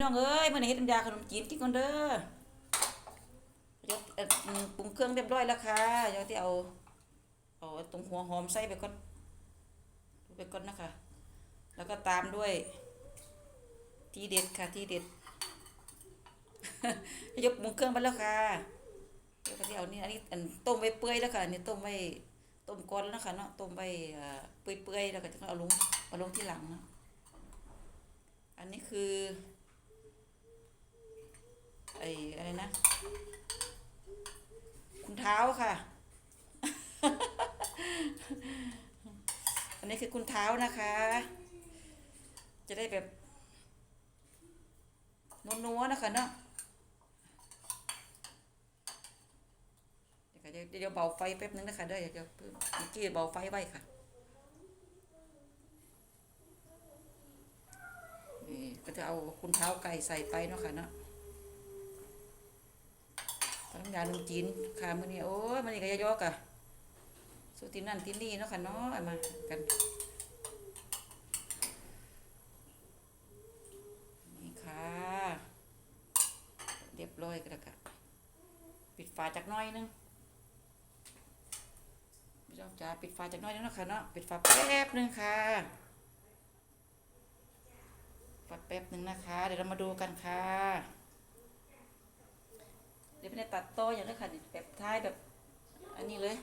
น้องเอ้ยมื่อนี้เฮ็ดน้ำยาขนมจีนกินก่อนเด้อยวเอ่ออืมปรุงเครื่องเรียบร้อยแล้วค่ะเดี๋ยวที่เอาเอาตรงหัวหอมใส่ไปก่อนไปก่อนนะคะ แล้วก็ตามด้วยทีเด็ดค่ะทีเด็ดยกปรุงเครื่องไปแล้วค่ะเดี๋ยวก็ที่เอานี่อันนี้อันต้มไว้เปื่อยแล้วค่ะอันนี้ต้มไว้ต้มก่อนแล้วนะคะเนาะต้มไว้เอ่อเปื่อยๆแล้วก็จะเอาลงเอาลงที่หลังเนาะอันนี้คืออะไรนะ คุณ เท้าค่ะ อันนี้คือคุณเท้านะคะ จะได้แบบนัวๆนะคะเนาะเดี๋ยวเดี๋ยวเบาไฟแป๊บนึงนะคะเด้อเดี๋ยวเดี๋ยวเพิ่มเมื่อกี้เบาไฟไว้ค่ะนี่ก็จะเอาคุณเท้าไก่ใส่ไปเนาะค่ะเนาะ น้ำยาขนมจีนค่ะมื้อนี้โอ้ยมื้อนี้ก็ยอกๆอะสุตินั่นที่นี่เนาะค่ะเนาะเอามากันนี่ค่ะเรียบร้อยกันแล้วค่ะปิดฝาจักน้อยนึงพี่น้องจ๋าปิดฝาจักน้อยนึงเนาะค่ะเนาะปิดฝาแป๊บนึงค่ะฝาแป๊บนึงนะคะ เดี๋ยวเรามาดูกันค่ะ ตัดต่ออย่างนี้ค่ะแบบท้ายแบบ อันนี้เลย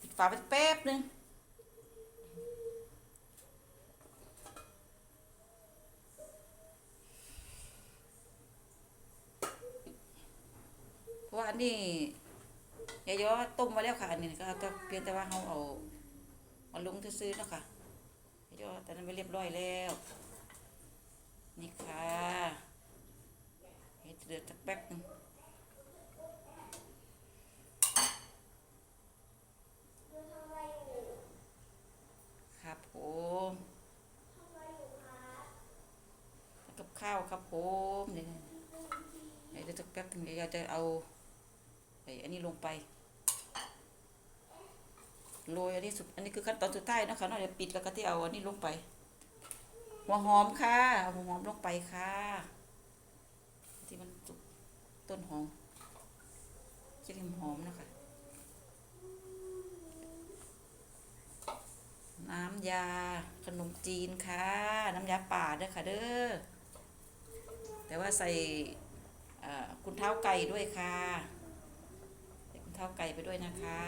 ปิดฝาไปแป๊บนึงเพราะว่าอันนี้ยายอต้มมาแล้วค่ะอันนี้ก็ก็เพียงแต่ว่าเราเอาเอาลงซื้อๆเนาะค่ะยายอแต่นั้นไปเรียบร้อยแล้ว นี่ค่ะ เดือดสักแป๊บหนึงครับผมกับข้าวครับผมเนี่ให้เดือดสักแป๊บหนึงเดี๋ยวจะเอาไอ้อันนี้ลงไปโรยอันนี้สุดอันนี้คือขั้นตอนสุดท้ายนะคะเนาะเดี๋ยวปิดแล้วก็ที่เอาอันนี้ลงไป หัวหอมค่ะหัวหอมลงไปค่ะ ที่มันสุกต้นหอมจะได้หอมนะคะ น้ำยาขนมจีนค่ะ น้ำยาป่าเด้อค่ะเด้อ แต่ว่าใส่คุณเท้าไก่ด้วยค่ะใส่คุณเท้าไก่ไปด้วยนะคะ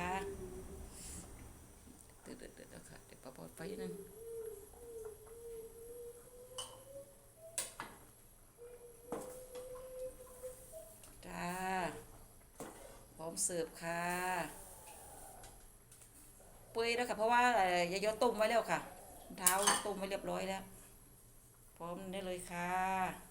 เดือดเดือดเดือดค่ะเดี๋ยวปะปอไฟนิดนึง จ้า พร้อม เสิร์ฟค่ะเปื่อยแล้วค่ะ เพราะว่าเยายอต้มไว้แล้วค่ะเท้าต้มไว้เรียบร้อยแล้ว พร้อมได้เลยค่ะ